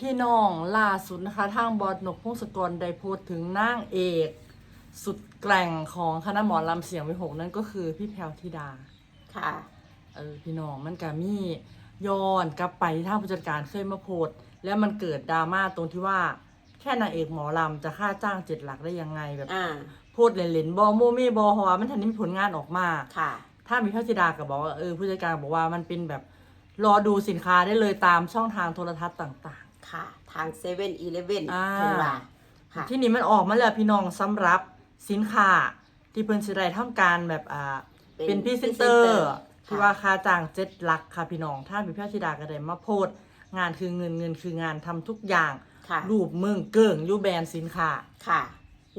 พี่น้องล่าสุดนะคะทางบอสนกพงศกรได้โพสต์ถึงนางเอก สุดแกร่งของคณะหมอลำเสียงวิหกนั่นก็คือพี่แพรวธิดา ค่ะ เออพี่น้องมันก็มีย้อนกลับไปที่ทางผู้จัดการเคยมาโพสต์แล้วมันเกิดดราม่าตรงที่ว่า แค่นางเอกหมอลำจะค่าจ้างเจ็ดหลักได้ยังไงแบบอ่า พูดเล่นๆบอโมเมบอฮวามันทันได้มีผลงานออกมา ค่ะ ถ้ามีแพรวธิดาก็บอกว่าเออผู้จัดการบอกว่ามันเป็นแบบรอดูสินค้าได้เลยตามช่องทางโทรทัศน์ต่าง ค่ะ ทางเซเว่นอีเลฟเว่นอ่า เพิ่นว่าค่ะๆที่นี่มันออกมาแล้วพี่น้องสำหรับสินค้าที่เพิ่นสิได้ทำการแบบอ่าเป็นเป็นพรีเซนเตอพรีเซนเตอร์ร์ที่ค่ะว่าค่าจ้างเจ็ดหลักค่ะพี่น้องถ้ามีแพรวธิดาก็ได้มาโพสต์งานคือเงินเงินคืองานทำทุกอย่าง ค่ะ รูปมึงเกิ่งอยูแบรนด์สินค้า ค่ะ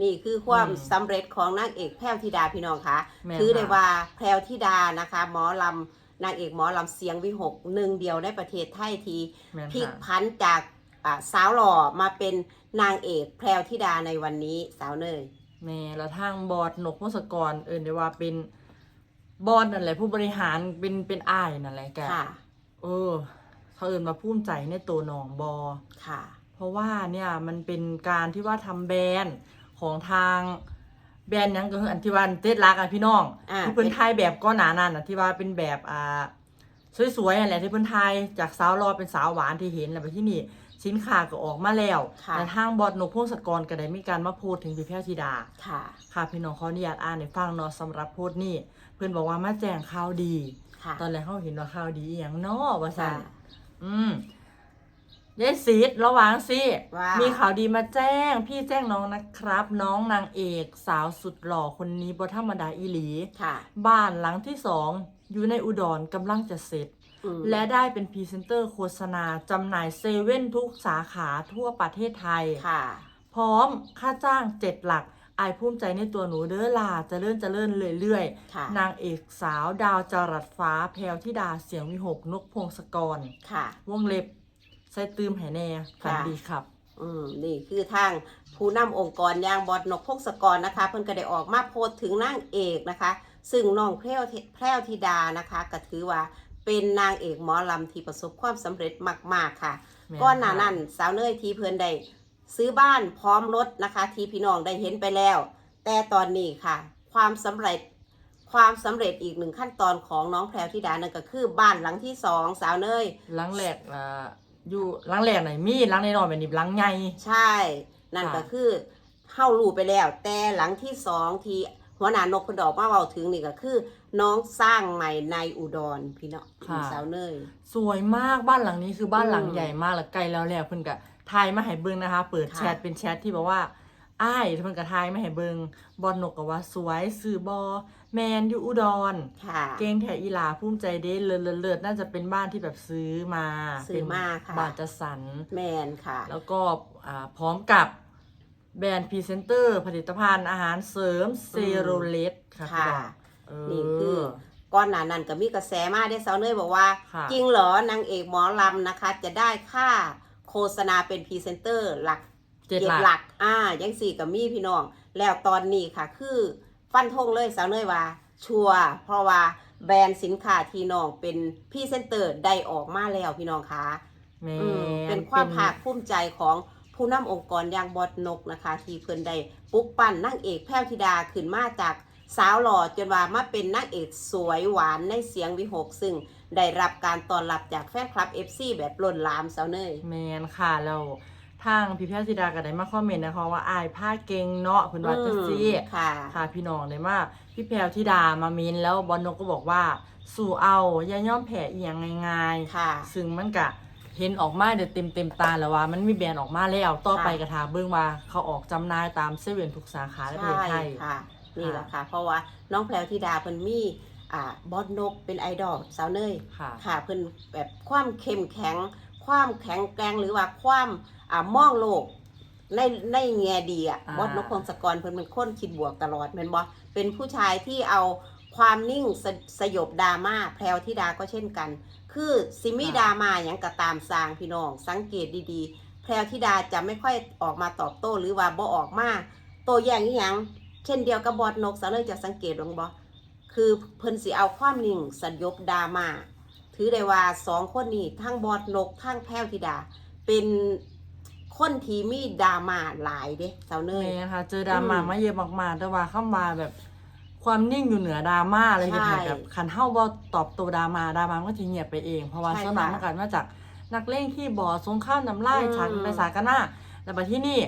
นี่คือความอืมสำเร็จของนางเอกแพรวธิดาพี่น้องค่ะแม่นคือได้ค่ะว่าแพรวธิดานะคะ หมอลำนางเอกหมอลำเสียงวิหกหนึ่งเดียวในประเทศไทยทีแม่นพลิกค่ะพันจากอ่า สาวหล่อมาเป็นนางเอกแพรวธิดาในวันนี้สาวเนยแม่แล้วทางบอร์ดนกพงศกร เอินได้ว่าเป็นบอร์ดนั่นแหละผู้บริหารเป็นเป็นอ้ายนั่นแหละแกค่ะ เออเขาเอินมาภูมิใจในตัวน้องบอ ค่ะ เพราะว่าเนี่ยมันเป็นการที่ว่าทำแบรนด์ของทางแบรนด์หยังก็คืออันที่ว่าเต็ดรักอะพี่น้องอ่า ที่เพิ่นไทยแบบก็หนานั่นอะที่ว่าเป็นแบบอ่า สวยๆนั่นแหละที่เพิ่นไทยจากสาวรอเป็นสาวหวานที่เห็นแล้วไปที่นี่สินค้าก็ออกมาแล้วค่ะแต่ทางบอดนกพงศกรก็ได้มีการมาโพสต์ถึงพี่แพรธิดา ค่ะ ค่ะพี่น้องขออนุญาตอ่านในฟังเนาะสำหรับโพสต์นี้เพื่อนบอกว่ามาแจ้งข่าวดี ค่ะ ตอนแรกเขาเห็นว่าข่าวดีอหย่างเนาะว่าซั่นค่ะอืมยายซีดระวังสิ ว่า มีข่าวดีมาแจ้ง พี่แจ้งน้องนะครับ น้องนางเอกสาวสุดหล่อคนนี้บ่ธรรมดาอีหลี ค่ะ บ้านหลังที่สอง อยู่ในอุดรกำลังจะเสร็จอืมและได้เป็นพรีเซนเตอร์โฆษณาจำหน่ายเซเว่นทุกสาขาทั่วประเทศไทย ค่ะ พร้อมค่าจ้างเจ็ดหลักอายภูมิใจในตัวหนูเด้อล่ะเจะเลื่อนจะเลื่อนเรื่อยค่ะๆนางเอกสาวดาวจรัสฟ้าแพรวธิดาเสียงวิหกนกพงศกรค่ะ วงเล็บใส่ตืมแห่แน่ฝันค่ะดีครับ อืมนี่คือทางผู้นำองค์กรอย่างบอดนกพงศกรนะคะ เพิ่นก็ได้ออกมาโพสต์ถึงนางเอกนะคะ ซึ่งน้องแพรวธิแพรวธิดานะคะก็ถือว่าเป็นนางเอกหมอลำที่ประสบความสำเร็จมาก ๆ ค่ะแม่นก้อนหนาค่ะนั้นสาวเนยทีเพิ่นได้ซื้อบ้านพร้อมรถนะคะที่พี่น้องได้เห็นไปแล้ว แต่ตอนนี้ค่ะ ความสำเร็จความสำเร็จอีกหนึ่งขั้นตอนของน้องแพรวธิดานั่นก็คือบ้านหลังที่สองสาวเนยหลังแหลกอ่าอยู่หลังแหลกไหนมีหลังในนอนแบบนี้หลังใหญ่ใช่ นั่นค่ะก็คือเข้ารูไปแล้ว แต่หลังที่สองที่ หัวหน้านกคนดอกมาเว้าถึงนี่ก็คือ น้องสร้างใหม่ในอุดรพี่เนาะพี่สาวเนย สวยมากบ้านหลังนี้คือบ้านหลังอืมใหญ่มากแล้วไกลแล้วแหละเพิ่นก็ทายมาให้เบิ่งนะคะ เปิดค่ะ แชทเป็นแชทที่บอกว่าอ้ายเพิ่นก็ทายมาให้เบิ่งบอลนกก็ว่าสวยสื่อบอแมนอยู่อุดร ค่ะ เก่งแถอีหลาภูมิใจเด้เลิศเลิศเลิศน่าจะเป็นบ้านที่แบบซื้อมาซื้อมาค่ะ เป็นบ้านจัดสรร แมนค่ะ แล้วก็อ่าพร้อมกับ แบรนด์พรีเซนเตอร์ผลิตภัณฑ์อาหารเสริมเซโรเลตค่ะค่ะ พี่น้องเออนี่คือก้อนหนานั้นก็มีกระแสมาได้สาวเนยบอกว่า ค่ะ จริงเหรอนางเอกหมอลำนะคะ จะได้ค่าโฆษณาเป็นพรีเซนเตอร์หลัก เจ็ดเจ็ดหลักหลัก อ่า ยังสี่กับมี่พี่น้อง แล้วตอนนี้ค่ะ คือ ฟันธงเลยสาวเนยว่า ชัวร์เพราะว่าแบรนด์สินค้าที่น้องเป็นพรีเซนเตอร์ได้ออกมาแล้วพี่น้องคะแม่อืมเป็นความภาคภูมิใจของ ผู้นำองค์กรอย่างบอดนกนะคะ ที่เพิ่นได้ปลุกปั้นนางเอกแพรวธิดาขึ้นมาจากสาวหล่อจนว่ามาเป็นนางเอกสวยหวานในเสียงวิหก ซึ่งได้รับการต้อนรับจากแฟนคลับ FC แบบล้นหลามสาวเนย แมนค่ะแล้วทางพี่แพทย์ธิดาก็ได้มาคอมเมนต์นะคะว่าอายผ้าเก่งเนาะเพิ่นว่าจังซี่อืมค่ะ ค่ะพี่น้องได้มาพี่แพรวธิดามามินแล้วบอลนกก็บอกว่า สู่เอาอย่าย่อมแพ้อีหยังง่ายค่ะๆซึ่งมันก็ เห็นออกมาเดี๋ยวเต็มเต็มๆตาแล้วว่า มันมีแบรนด์ออกมาแล้ว ต่อไปกระทาเบิ่งว่าเขาออกจำหน่ายตามเซเว่นทุกสาขาในประเทศไทยค่ะนี่แหละค่ะ เพราะว่าน้องแพรวธิดาเพิ่นมีอ่าบอสนกเป็นไอดอลสาวเนยค่ะค่ะเพิ่นแบบความเข้มแข็ง ความแข็งแกร่งหรือว่าความอ่ามองโลกในในแง่ดีอะอ่าบอสนกพงศกรเพิ่นเป็นคนคิดบวกตลอดแม่นบ่เป็นผู้ชายที่เอาความนิ่งสสยบดราม่าแพรวธิดาก็เช่นกัน คือซิมีดามาหยังก็ตามสางพี่น้อง สังเกตดีๆ แพรวธิดาจะไม่ค่อยออกมาตอบโต้หรือว่าบ่ออกมาโต้แย้งอีหยังเช่นเดียวกับบอสนกสาวเนยจะสังเกตลงบ่คือเพิ่นสิเอาความนิ่งสยบดามาถือได้ว่าสองคนนี้ทั้งบอดนกทั้งแพ้วธิดา เป็นคนที่มีดราม่าหลายเด้สาวเนยแม่ค่ะเจอดราม่าอืมมาเยอะมากๆแต่ว่าเข้ามาแบบ ความนิ่งอยู่เหนือดราม่าอะไรอย่างใช่เงี้ยแบบคันเฮาบ่ตอบโต้ดราม่าดราม่ามันก็จะเงียบไปเอง เพราะว่าใช่ส่วนมากค่ะมันก็มาจากนักเล่นขี้บอร์ดสงครามน้ำลายอืม ฉันในสากันหน้าแต่บัดที่นี่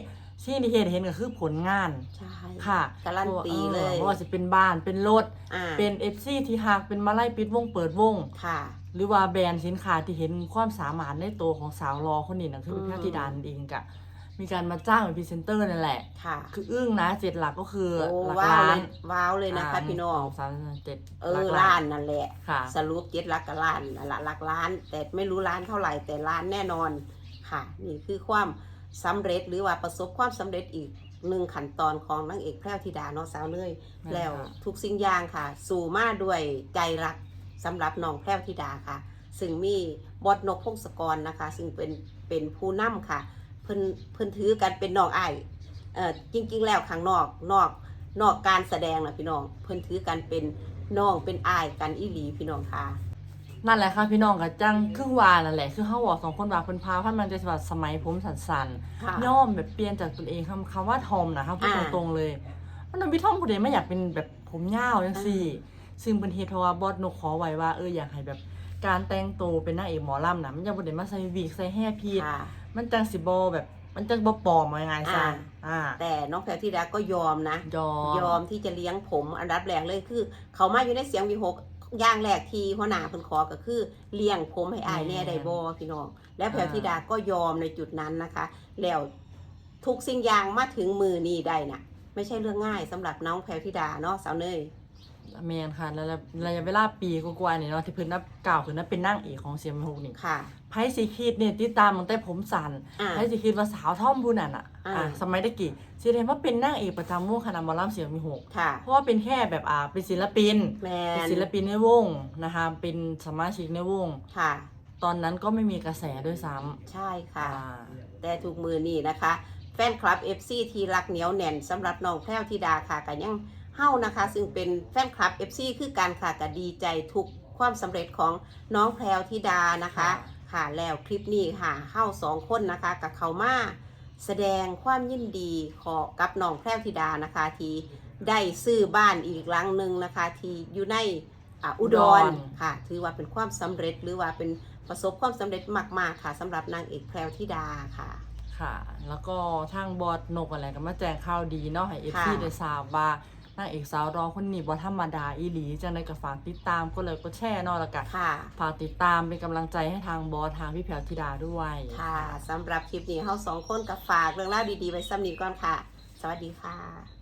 ที่ที่เห็นเห็นก็คือผลงานใช่ค่ะการันตีเลยเพราะว่าสิเป็นบ้านเป็นรถ อ่าเป็น FC ที่หักเป็นมาไล่ปิดวงเปิดวง ค่ะ หรือว่าแบรนด์สินค้าที่เห็นความสามารถในตัวของสาวรอคนนี้นะคืออืมแพทย์ธิดานั่นเองกะ มีการมาจ้างเป็นพรีเซนเตอร์นั่นแหละ ค่ะคืออึ้งนะเจ็ดหลักก็คือโอ้หลักว้าวล้าเลนยว้าวเลยนะคะพี่น้อง สามเจ็ดเอหลัอกล้าล้านนนั่นแหละ ค่ะ สรุปเจ็ดหลักกับล้านนั่นละหลักล้าน แต่ไม่รู้ล้านเท่าไหร่ แต่ล้านแน่นอนค่ะ นี่คือความสำเร็จหรือว่าประสบความสำเร็จอีกหนึ่งขั้นตอนของนางเอกแพรวธิดาเนาะสาวเนยม่นแล้วค่ะทุกสิ่งอย่างค่ะ สู่มาด้วยใจรักสำหรับน้องแพรวธิดาค่ะ ซึ่งมีบอดนกพงศกรนะคะ ซึ่งเป็นเป็นผู้นำค่ะ เพิ่นเพิ่นถือกันเป็นน้องอ้ายเอ่อจริง ๆ แล้วข้างนอกนอกนอกการแสดงนะพี่น้อง เพิ่นถือกันเป็นน้องเป็นอ้ายกันอีหลีพี่น้องค่ะนั่นแหละค่ะพี่น้องกับจังครึ่งวานั่นแหละคือเฮาบอกสองคนว่าเพิ่นพาพันมันจะแบบสมัยผมสั้นค่ะๆย่อมแบบเปลี่ยนจากตนเองคำคำว่าทอมนะคะพูดอ่าตรงๆเลยมันนพี่ทอมผู้ใดไม่อยากเป็นแบบผมยาวจังซี่ ซึ่งเป็นเหตุเพราะว่าบอสนกขอไว้ว่าเอออยากให้แบบ การแต่งตัวเป็นนางเอกหมอลำนะมันจะบ่ได้มาใส่วีกใส่แฮร์พีดค่ะ มันจังสิบ่แบบ มันจังบ่ปลอมว่าง่ายๆซะอ่า อ่าแต่น้องแพรวธิดาก็ยอมนะ ยอม ยอมที่จะเลี้ยงผมอันดับแรกเลยคือ เขามาอยู่ในเสียงวีหกอย่างแรกที่หัวหน้าเพิ่นขอก็คือเลี้ยงผมให้อายแน่ได้บ่พี่น้อง และแพรวธิดาก็ยอมในจุดนั้นนะคะ แล้วทุกสิ่งอย่างมาถึงมือนี้ได้น่ะ ไม่ใช่เรื่องง่ายสำหรับน้องแพรวธิดาเนาะสาวเนย แมนค่ะแล้วระยะเวลาปีกว่าๆนี่เนาะที่เพิ่นนับกล่าวคือนับเป็นนางเอกของเสียงวิหกนี่ค่ะ ไพ่สีคิดเนี่ยติดตามตั้งแต่ผมสั่นอ่าไพ่สีคิดว่าสาวท่อมผู้นั้นอะอ่าอ่าสมัยตะกี้สิเห็นว่าเป็นนางเอกประจำวงคณะหมอลำเสียงวิหกค่ะเพราะว่าเป็นแค่แบบอ่าเป็นศิลปินแมเป็นนศิลปินในวงนะคะเป็นสมาชิกในวงค่ะ ตอนนั้นก็ไม่มีกระแสด้วยซ้ำใช่ค่ะอ่าแต่ถูกมือนี่นะคะ แฟนคลับ FC ที่รักเหนียวแน่นสำหรับน้องแพรวธิดาค่ะก็ยัง เฮ้านะคะ ซึ่งเป็นแฟนคลับ FC คือการค่ะก็ดีใจทุกความสำเร็จของน้องแพรวธิดานะคะ ค่ะแล้วคลิปนี้ค่ะเฮ้าสองคนนะคะกับเขามาแสดงความยินดีขอกับน้องแพรวธิดานะคะที่ได้ซื้อบ้านอีกหลังหนึ่งนะคะ ที่อยู่ในอ่าอุดรค่ะ ถือว่าเป็นความสำเร็จหรือว่าเป็นประสบความสำเร็จมากๆค่ะสำหรับนางเอกแพรวธิดาค่ะ ค่ะ แล้วก็ทางบอดนกอะไรก็มาแจ้งข่าวดีเนาะให้เอฟค่ะซีได้ทราบว่า นางเอกสาวรอคนนี้บ่ธรรมดาอีหลีจังไดก็ฝากติดตามก็เลยก็แช่เนาะแล้วก็ค่ะ ฝากติดตามเป็นกำลังใจให้ทางบอสทางพี่แพรวธิดาด้วยค่ะสำหรับคลิปนี้เฮาสองคนกับฝากเรื่องราวดีๆไว้ซ้ำนี้ก่อนค่ะ สวัสดีค่ะ